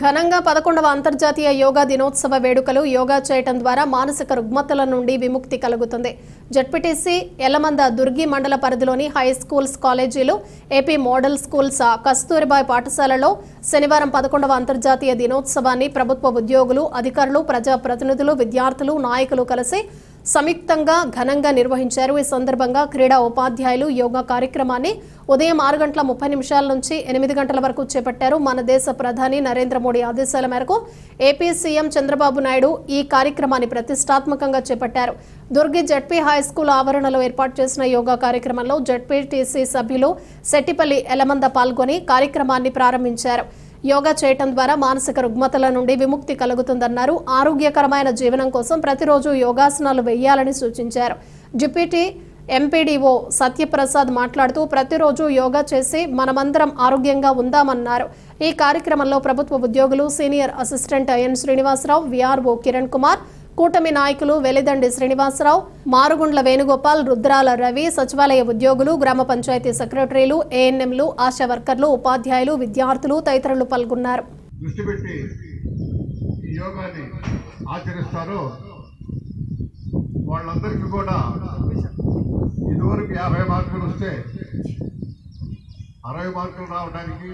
ఘనంగా పదకొండవ అంతర్జాతీయ యోగా దినోత్సవ వేడుకలు యోగా చేయటం ద్వారా మానసిక రుగ్మతల నుండి విముక్తి కలుగుతుంది. జడ్పీటీసీ ఎల్లమంద దుర్గి మండల పరిధిలోని హై స్కూల్స్ కాలేజీలు ఏపీ మోడల్ స్కూల్స్ కస్తూరిబాయ్ పాఠశాలలో శనివారం పదకొండవ అంతర్జాతీయ దినోత్సవాన్ని ప్రభుత్వ ఉద్యోగులు అధికారులు ప్రజాప్రతినిధులు విద్యార్థులు నాయకులు కలిసి సంయుక్తంగా ఘనంగా నిర్వహించారు. ఈ సందర్భంగా క్రీడా ఉపాధ్యాయులు యోగా కార్యక్రమాన్ని ఉదయం ఆరు గంటల ముప్పై నిమిషాల నుంచి ఎనిమిది గంటల వరకు చేపట్టారు. మన దేశ ప్రధాని నరేంద్ర మోడీ ఆదేశాల మేరకు ఏపీ సీఎం చంద్రబాబు నాయుడు ఈ కార్యక్రమాన్ని ప్రతిష్టాత్మకంగా చేపట్టారు. దుర్గి జడ్పీ హై స్కూల్ ఆవరణలో ఏర్పాటు చేసిన యోగా కార్యక్రమంలో జడ్పీటీసీ సభ్యులు సెట్టిపల్లి ఎలమంద పాల్గొని కార్యక్రమాన్ని ప్రారంభించారు. యోగా చేయటం ద్వారా మానసిక రుగ్మతల నుండి విముక్తి కలుగుతుందన్నారు. ఆరోగ్యకరమైన జీవనం కోసం ప్రతిరోజు యోగాసనాలు వేయాలని సూచించారు. డిప్యూటీ ఎంపీడీఓ సత్యప్రసాద్ మాట్లాడుతూ ప్రతిరోజు యోగా చేసి మనమందరం ఆరోగ్యంగా ఉందామన్నారు. ఈ కార్యక్రమంలో ప్రభుత్వ ఉద్యోగులు senior assistant N Srinivasarao VRO Kiran Kumar కూటమి నాయకులు వెలిదండి శ్రీనివాసరావు మారుగుండ్ల వేణుగోపాల్ రుద్రాల రవి సచివాలయ ఉద్యోగులు గ్రామ పంచాయతీ సెక్రటరీలు ఏఎన్ఎంలు ఆశా వర్కర్లు ఉపాధ్యాయులు విద్యార్థులు తదితరులు పాల్గొన్నారు. దృష్టి పెట్టి యోగాని ఆచరిస్తారో వాళ్ళందరికీ కూడా ఇదివరకు యాభై మార్కులు వస్తే అరవై మార్కులు రావడానికి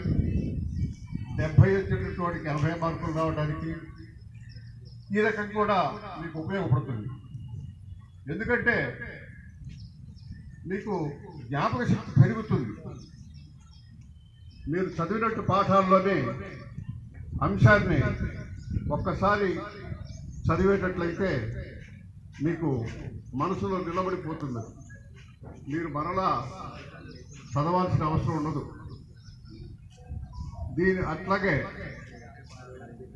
డెబ్బై వచ్చేటటువంటి ఎనభై మార్కులు రావడానికి ఈ రకం కూడా మీకు ఉపయోగపడుతుంది. ఎందుకంటే మీకు జ్ఞాపక శక్తి పెరుగుతుంది. మీరు చదివినట్టు పాఠాల్లోనే అంశాన్ని ఒక్కసారి చదివేటట్లయితే మీకు మనసులో నిలబడిపోతుంది. మీరు మరలా చదవాల్సిన అవసరం ఉండదు. దీని అట్లాగే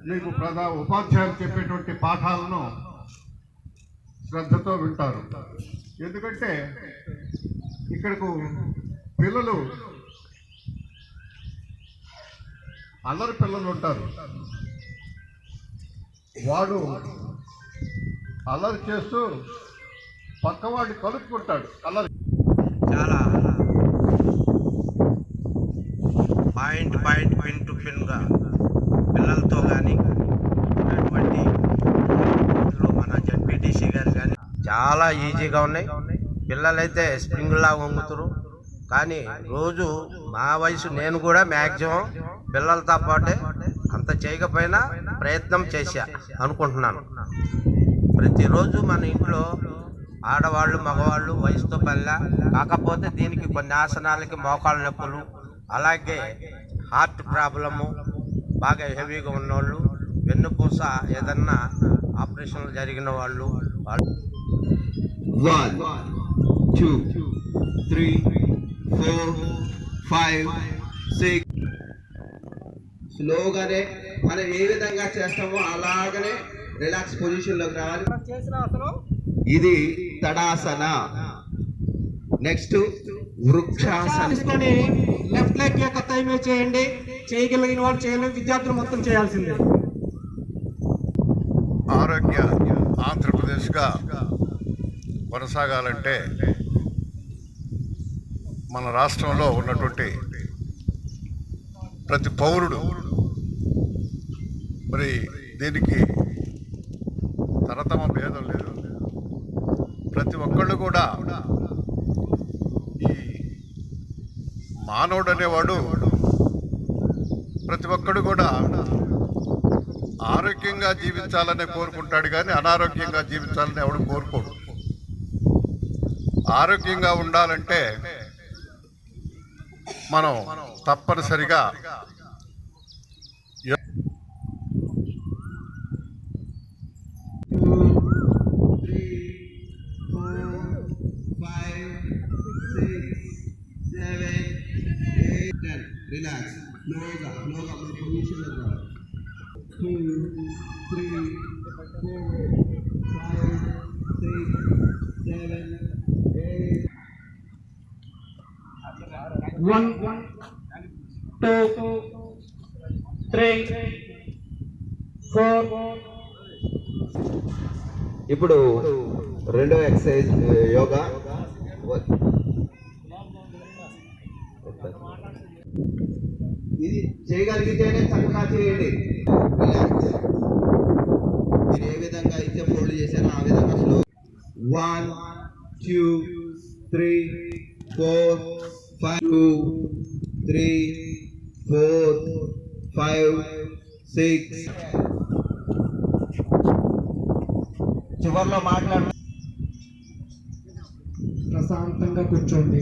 మీకు ప్రధా ఉపాధ్యాయులు చెప్పేటువంటి పాఠాలను శ్రద్ధతో వింటారు. ఎందుకంటే ఇక్కడకు పిల్లలు అల్లరి పిల్లలు ఉంటారు. వాడు అల్లరి చేస్తూ పక్కవాడిని కలుపుకుంటాడు. అల్లరి చాలా పాయింట్ పాయింట్ పిన్ టు పిన్గా పిల్లలతో కానీ ఉన్నటువంటి ఇందులో మన జడ్పీటీసీ గారు కానీ చాలా ఈజీగా ఉన్నాయి. పిల్లలైతే స్ప్రింగ్లా వంగుతురు. కానీ రోజు మా వయసు నేను కూడా మ్యాక్సిమం పిల్లలతో పాటే అంత చేయకపోయినా ప్రయత్నం చేశా అనుకుంటున్నాను. ప్రతిరోజు మన ఇంట్లో ఆడవాళ్ళు మగవాళ్ళు వయసుతో పల్లె కాకపోతే దీనికి కొన్ని ఆసనాలకి మోకాళ్ళ నొప్పులు అలాగే హార్ట్ ప్రాబ్లము బాగా హెవీగా ఉన్నవాళ్ళు వెన్నుపూస ఏదన్నా ఆపరేషన్లు జరిగిన వాళ్ళు వాళ్ళు One, two, three, four, five, six. స్లోగానే మనం ఏ విధంగా చేస్తామో అలాగనే రిలాక్స్ పొజిషన్లోకి రావాలి. ఇది tadasana. Next vrikshasana. Left leg యొక్క మీద చేయండి. చేయగలిగిన వాళ్ళు చేయలేదు విద్యార్థులు మొత్తం చేయాల్సిందే. ఆరోగ్య ఆంధ్రప్రదేశ్గా కొనసాగాలంటే మన రాష్ట్రంలో ఉన్నటువంటి ప్రతి పౌరుడు మరి దీనికి తరతమ భేదం లేదు. ప్రతి ఒక్కళ్ళు కూడా ఈ మానవుడు అనేవాడు ప్రతి ఒక్కడు కూడా ఆరోగ్యంగా జీవించాలని కోరుకుంటాడు కానీ అనారోగ్యంగా జీవించాలని ఎవడు కోరుకోడు. ఆరోగ్యంగా ఉండాలంటే మనం తప్పనిసరిగా three, four, five, six, seven, eight, మన position two three four five six seven one two three four ఇప్పుడు రెండో ఎక్సర్సైజ్ యోగా. ఇది చేయగలిగితేనే చక్కగా చేయండి. మీరు ఏ విధంగా అయితే ఫోల్డ్ చేశారో ఆ విధంగా slow one two, three, four, five, two, three, four, five, six. చివరిలో మాట్లాడు ప్రశాంతంగా కూర్చోండి